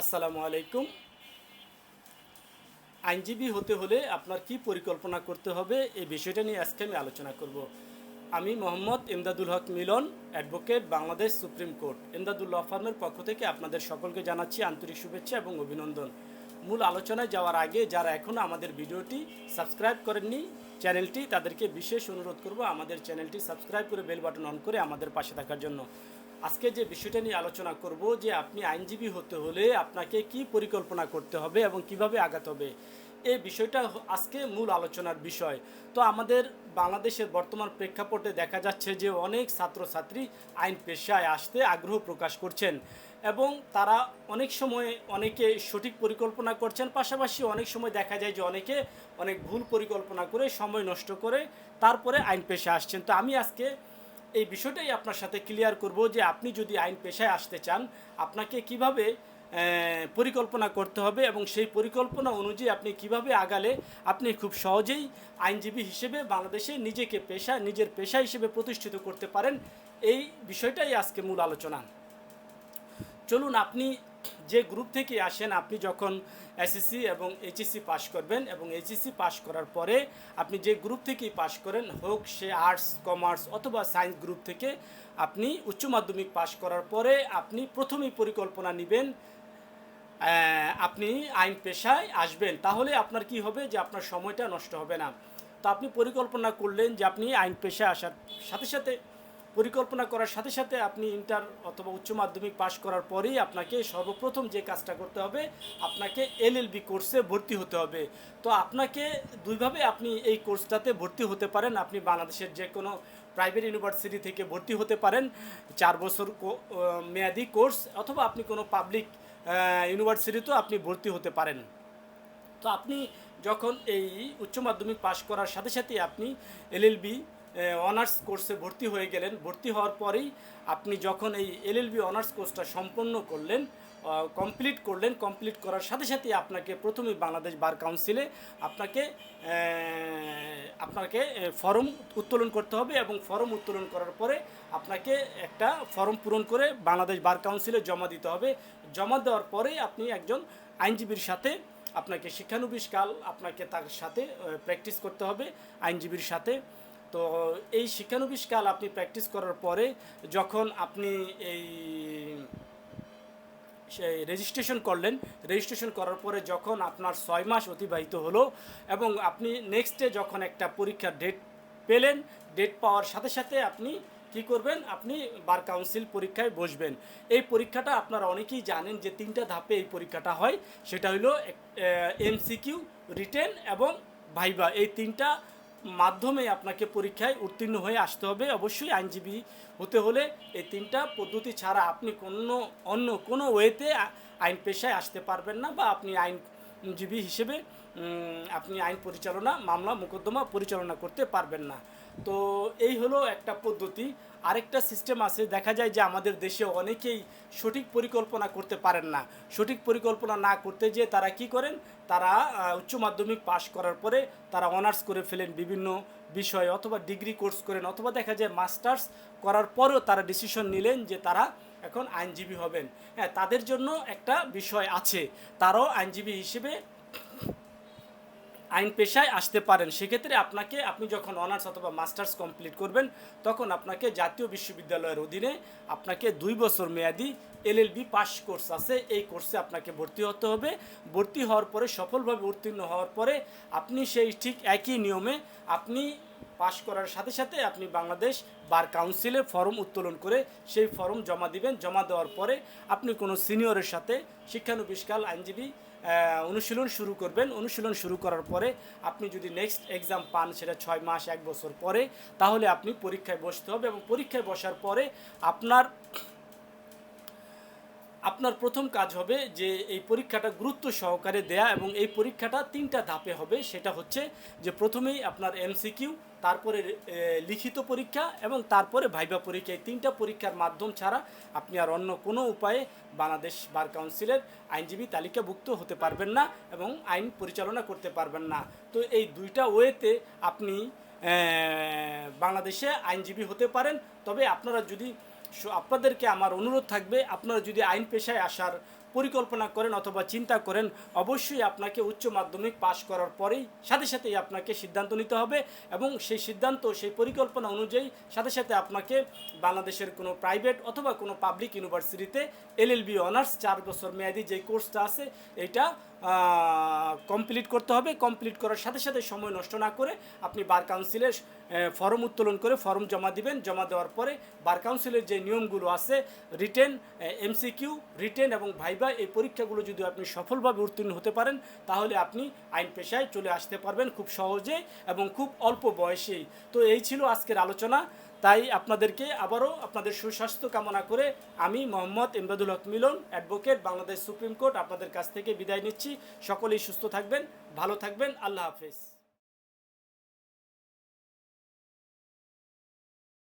আসসালামু আলাইকুম। আইনজীবী হতে হলে আপনার কি পরিকল্পনা করতে হবে, এই বিষয়টা নিয়ে আজকে আমি আলোচনা করব। আমি Mohammad Emdadul Haque Milon, advocate, Bangladesh supreme court. Emdadul ফার্মের পক্ষ থেকে আপনাদের সকলকে জানাচ্ছি আন্তরিক শুভেচ্ছা এবং অভিনন্দন। মূল আলোচনায় যাওয়ার আগে, যারা এখনও আমাদের ভিডিওটি সাবস্ক্রাইব করেননি, চ্যানেলটি তাদেরকে বিশেষ অনুরোধ করব আমাদের চ্যানেলটি সাবস্ক্রাইব করে বেল বাটন অন করে আমাদের পাশে থাকার জন্য। আজকে যে বিষয়টা নিয়ে আলোচনা করব যে আপনি আইনজীবী হতে হলে আপনাকে কি পরিকল্পনা করতে হবে এবং কীভাবে আগাতে হবে, এই বিষয়টা আজকে মূল আলোচনার বিষয়। তো আমাদের বাংলাদেশের বর্তমান প্রেক্ষাপটে দেখা যাচ্ছে যে অনেক ছাত্রছাত্রী আইন পেশায় আসতে আগ্রহ প্রকাশ করছেন এবং তারা অনেক সময় অনেকে সঠিক পরিকল্পনা করছেন, পাশাপাশি অনেক সময় দেখা যায় যে অনেকে অনেক ভুল পরিকল্পনা করে, সময় নষ্ট করে তারপরে আইন পেশায় আসছেন। তো আমি আজকে এই বিষয়টাই আপনার সাথে ক্লিয়ার করব যে আপনি যদি আইন পেশায় আসতে চান, আপনাকে কীভাবে পরিকল্পনা করতে হবে এবং সেই পরিকল্পনা অনুযায়ী আপনি কীভাবে আগালে আপনি খুব সহজেই আইনজীবী হিসেবে বাংলাদেশে নিজেকে পেশা, নিজের পেশা হিসেবে প্রতিষ্ঠিত করতে পারেন। এই বিষয়টাই আজকে মূল আলোচনা। চলুন, আপনি যে গ্রুপ থেকে আসেন, আপনি যখন এসএসসি এবং এইচএসসি পাশ করবেন এবং এইচএসসি পাশ করার পরে আপনি যে গ্রুপ থেকেই পাশ করেন, হোক সে আর্টস কমার্স অথবা সায়েন্স গ্রুপ থেকে আপনি উচ্চ মাধ্যমিক পাশ করার পরে আপনি প্রথমেই পরিকল্পনা নেবেন আপনি আইন পেশায় আসবেন। তাহলে আপনার কি হবে যে আপনার সময়টা নষ্ট হবে না। তো আপনি পরিকল্পনা করলেন যে আপনি আইন পেশায় আসার সাথে সাথে পরিকল্পনা করার সাথে সাথে আপনি ইন্টার অথবা উচ্চ মাধ্যমিক পাশ করার পরেই আপনাকে সর্বপ্রথম যে কাজটা করতে হবে, আপনাকে এলএলবি কোর্সে ভর্তি হতে হবে। তো আপনাকে দুইভাবে আপনি এই কোর্সটাতে ভর্তি হতে পারেন। আপনি বাংলাদেশের যে কোনো প্রাইভেট ইউনিভার্সিটি থেকে ভর্তি হতে পারেন। চার বছর মেয়াদি কোর্স অথবা আপনি কোনো পাবলিক ইউনিভার্সিটিতেও আপনি ভর্তি হতে পারেন। তো আপনি যখন এই উচ্চ মাধ্যমিক পাশ করার সাথে সাথে আপনি এলএলবি অনার্স কোর্সে ভর্তি হয়ে গেলেন। ভর্তি হওয়ার পরেই আপনি যখন এই এলএলবি অনার্স কোর্সটা সম্পন্ন করলেন কমপ্লিট করলেন কমপ্লিট করার সাথে সাথে আপনাকে প্রথমে বাংলাদেশ বার কাউন্সিলে আপনাকে আপনাকে ফর্ম উত্তোলন করতে হবে এবং ফর্ম উত্তোলন করার পরে আপনাকে একটা ফর্ম পূরণ করে বাংলাদেশ বার কাউন্সিলে জমা দিতে হবে। জমা দেওয়ার পরেই আপনি একজন আইনজীবীর সাথে আপনাকে শিক্ষানবিশ কাল আপনাকে তার সাথে প্র্যাকটিস করতে হবে। আইনজীবীর সাথে তো এই শিক্ষানবিশ কাল আপনি প্র্যাকটিস করার পরে যখন আপনি এই, সেই রেজিস্ট্রেশন করলেন রেজিস্ট্রেশন করার পরে যখন আপনার ছয় মাস অতিবাহিত হলো এবং আপনি নেক্সটে যখন একটা পরীক্ষার ডেট পেলেন ডেট পাওয়ার সাথে সাথে আপনি কি করবেন? আপনি বার কাউন্সিল পরীক্ষায় বসবেন। এই পরীক্ষাটা আপনারা অনেকেই জানেন যে তিনটা ধাপে এই পরীক্ষাটা হয়। সেটা হলো এমসিকিউ রিটেন এবং ভাইবা এই তিনটা মাধ্যমে আপনাকে পরীক্ষায় উত্তীর্ণ হয়ে আসতে হবে। অবশ্যই আইনজীবী হতে হলে এই তিনটা পদ্ধতি ছাড়া আপনি কোনো অন্য কোনো ওয়েতে আইন পেশায় আসতে পারবেন না বা আপনি আইনজীবী হিসেবে আপনি আইন পরিচালনা, মামলা, মোকদ্দমা পরিচালনা করতে পারবেন না। তো এই হলো একটা পদ্ধতি। আরেকটা সিস্টেম আছে, দেখা যায় যে আমাদের দেশে অনেকেই সঠিক পরিকল্পনা করতে পারেন না। সঠিক পরিকল্পনা না করতে যেয়ে তারা কি করেন? তারা উচ্চ মাধ্যমিক পাশ করার পরে তারা অনার্স করে ফেলেন বিভিন্ন বিষয়ে অথবা ডিগ্রি কোর্স করেন অথবা দেখা যায় মাস্টার্স করার পরেও তারা ডিসিশন নিলেন যে তারা এখন আইনজীবী হবেন। হ্যাঁ তাদের জন্য একটা বিষয় আছে। তারাও আইনজীবী হিসেবে আইন পেশায় আসতে পারেন। সেক্ষেত্রে আপনাকে, আপনি যখন অনার্স অথবা মাস্টার্স কমপ্লিট করবেন, তখন আপনাকে জাতীয় বিশ্ববিদ্যালয়ের অধীনে আপনাকে দুই বছর মেয়াদি এলএলবি পাস কোর্স আছে। এই কোর্সে আপনাকে ভর্তি হতে হবে। ভর্তি হওয়ার পরে, সফলভাবে উত্তীর্ণ হওয়ার পরে, আপনি সেই ঠিক একই নিয়মে আপনি পাশ করার সাথে সাথে আপনি বাংলাদেশ বার কাউন্সিলে ফর্ম উত্তোলন করে সেই ফর্ম জমা দিবেন। জমা দেওয়ার পরে আপনি কোনো সিনিয়রের সাথে শিক্ষানবিষ্কাল আইনজীবী অনুশীলন শুরু করবেন। অনুশীলন শুরু করার পরে আপনি যদি নেক্সট এক্সাম পান সেটা ছয় মাস, এক বছর পরে, তাহলে আপনি পরীক্ষায় বসতে হবে এবং পরীক্ষায় বসার পরে আপনার আপনার প্রথম কাজ হবে যে এই পরীক্ষাটা গুরুত্ব সহকারে দেয়া এবং এই পরীক্ষাটা তিনটা ধাপে হবে। সেটা হচ্ছে যে প্রথমেই আপনার এমসিকিউ তারপরে লিখিত পরীক্ষা এবং তারপরে ভাইবা পরীক্ষা। এই তিনটা পরীক্ষার মাধ্যম ছাড়া আপনি আর অন্য কোনো উপায়ে বাংলাদেশ বার কাউন্সিলের আইনজীবী তালিকাভুক্ত হতে পারবেন না এবং আইন পরিচালনা করতে পারবেন না। তো এই দুইটা ওয়েতে আপনি বাংলাদেশে আইনজীবী হতে পারেন। তবে আপনারা যদি সো আপনাদেরকে আমার অনুরোধ থাকবে আপনারা যদি আইন পেশায় আসার পরিকল্পনা করেন অথবা চিন্তা করেন, অবশ্যই আপনাকে উচ্চ মাধ্যমিক পাশ করার পরেই সাথে সাথেই আপনাকে সিদ্ধান্ত নিতে হবে এবং সেই সিদ্ধান্ত, সেই পরিকল্পনা অনুযায়ী সাথে সাথে আপনাকে বাংলাদেশের কোনো প্রাইভেট অথবা কোনো পাবলিক ইউনিভার্সিটিতে এলএলবি অনার্স চার বছর মেয়াদি যে কোর্সটা আছে, এটা কমপ্লিট করতে হবে। কমপ্লিট করার সাথে সাথে সময় নষ্ট না করে আপনি বার কাউন্সিলের ফর্ম উত্তোলন করে ফর্ম জমা দিবেন। জমা দেওয়ার পরে বার কাউন্সিলের যে নিয়মগুলো আছে রিটেন এমসিকিউ রিটেন এবং ভাইবা এই পরীক্ষাগুলো যদি আপনি সফলভাবে উত্তীর্ণ হতে পারেন, তাহলে আপনি আইন পেশায় চলে আসতে পারবেন খুব সহজে এবং খুব অল্প বয়সেই তো এই ছিল আজকের আলোচনা। তাই আপনাদেরকে আবারও আপনাদের সুস্বাস্থ্য কামনা করে আমি Mohammad Imdadul Haque Milon, advocate, Bangladesh supreme court, আপনাদের কাছ থেকে বিদায় নিচ্ছি। সকলেই সুস্থ থাকবেন, ভালো থাকবেন। আল্লাহ হাফেজ।